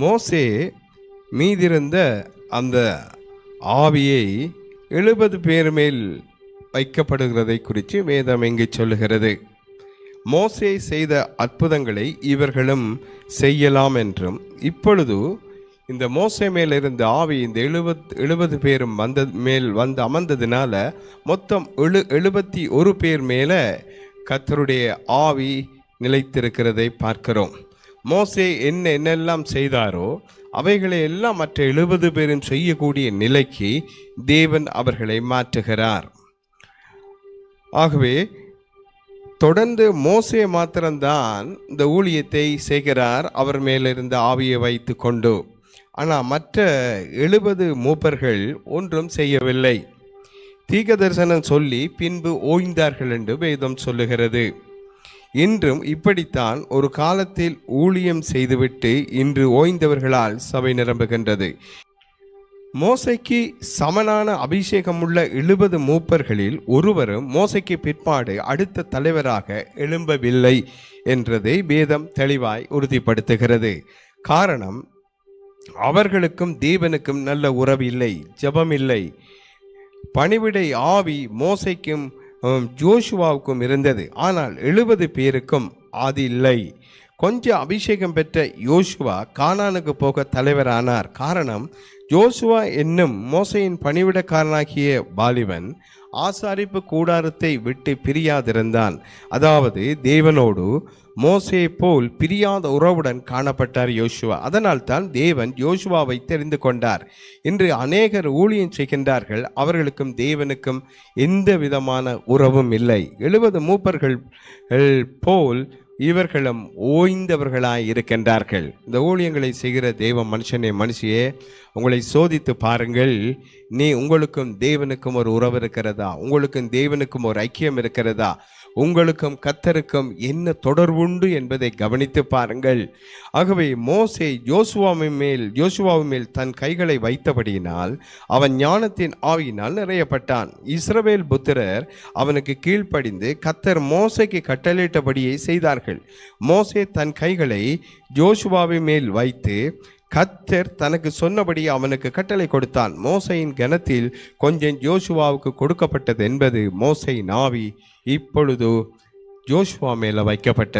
மோசே மீதிருந்த அந்த ஆவியை எழுபது பேர் மேல் வைக்கப்படுகிறதை குறித்து வேதம் இங்கு சொல்லுகிறது. மோசே செய்த அற்புதங்களை இவர்களும் செய்யலாம் என்றும் இப்பொழுது இந்த மோசை மேல் இருந்த ஆவி இந்த எழுபத் எழுபது பேரும் வந்த மேல் வந்து அமர்ந்ததுனால மொத்தம் எழு எழுபத்தி ஒரு பேர் மேலே கத்தருடைய ஆவி நிலைத்திருக்கிறதை பார்க்கிறோம். மோசே என்ன என்னெல்லாம் செய்தாரோ அவைகளை எல்லாம் மற்ற எழுபது பேரும் செய்யக்கூடிய நிலைக்கு தேவன் அவர்களை மாற்றுகிறார். ஆகவே தொடர்ந்து மோசே மாத்திரம்தான் இந்த ஊழியத்தை செய்கிறார். அவர் மேலிருந்த ஆவியை வைத்து கொண்டு. ஆனால் மற்ற எழுபது மூப்பர்கள் ஒன்றும் செய்யவில்லை. தீக தரிசனம் சொல்லி பின்பு ஓய்ந்தார்கள் என்று வேதம் சொல்லுகிறது. இன்றும் இப்படித்தான் ஒரு காலத்தில் ஊழியம் செய்துவிட்டு இன்று ஓய்ந்தவர்களால் சபை நிரம்புகின்றது. மோசைக்கு சமனான அபிஷேகமுள்ள எழுபது மூப்பர்களில் ஒருவரும் மோசைக்கு பிற்பாடு அடுத்த தலைவராக எழும்பவில்லை என்றதை வேதம் தெளிவாய் உறுதிப்படுத்துகிறது. காரணம் அவர்களுக்கும் தேவனுக்கும் நல்ல உறவு இல்லை ஜபமில்லை. பணிவிடை ஆவி மோசைக்கும் ஜோஷுவாவுக்கும் இருந்தது. ஆனால் எழுபது பேருக்கும் அது இல்லை கொஞ்சம் அபிஷேகம் பெற்ற யோசுவா கானானுக்கு போக தலைவரானார். காரணம் யோசுவா என்னும் மோசையின் பணிவிடக்காரனாகிய பாலிவன் ஆசாரிப்பு கூடாரத்தை விட்டு பிரியாதிருந்தான். அதாவது தேவனோடு மோசே போல் பிரியாத உறவுடன் காணப்பட்டார் யோசுவா. அதனால் தான் தேவன் யோசுவாவை தெரிந்து கொண்டார். இன்று அநேகர் ஊழியம் செய்கின்றார்கள். அவர்களுக்கும் தேவனுக்கும் எந்த விதமான உறவும் இல்லை. எழுபது மூப்பர்கள் போல் இவர்களும் ஓய்ந்தவர்களாய் இருக்கின்றார்கள். இந்த ஊழியங்களை செய்கிற தெய்வ மனுஷனே மனுஷியே உங்களை சோதித்து பாருங்கள். நீ உங்களுக்கும் தேவனுக்கும் ஒரு உறவு இருக்கிறதா? உங்களுக்கும் தேவனுக்கும் ஒரு ஐக்கியம் இருக்கிறதா? உங்களுக்கும் கத்தருக்கும் என்ன தொடர்புண்டு என்பதை கவனித்து பாருங்கள். ஆகவே மோசே யோசுவாவின் மேல் யோசுவாவின் மேல் தன் கைகளை வைத்தபடியினால் அவன் ஞானத்தின் ஆவியினால் நிறையப்பட்டான். இஸ்ரவேல் புத்திரர் அவனுக்கு கீழ்ப்படிந்து கத்தர் மோசைக்கு கட்டளையிட்டபடியே செய்தார்கள். மோசே தன் கைகளை ஜோசுவாவின் மேல் வைத்து கத்தர் தனக்கு சொன்னபடி அவனுக்கு கட்டளை கொடுத்தான். மோசையின் கனத்தில் கொஞ்சம் ஜோஷுவாவுக்கு கொடுக்கப்பட்டது என்பது மோசை நாவி இப்பொழுது ஜோஷுவா மேல வைக்கப்பட்டது.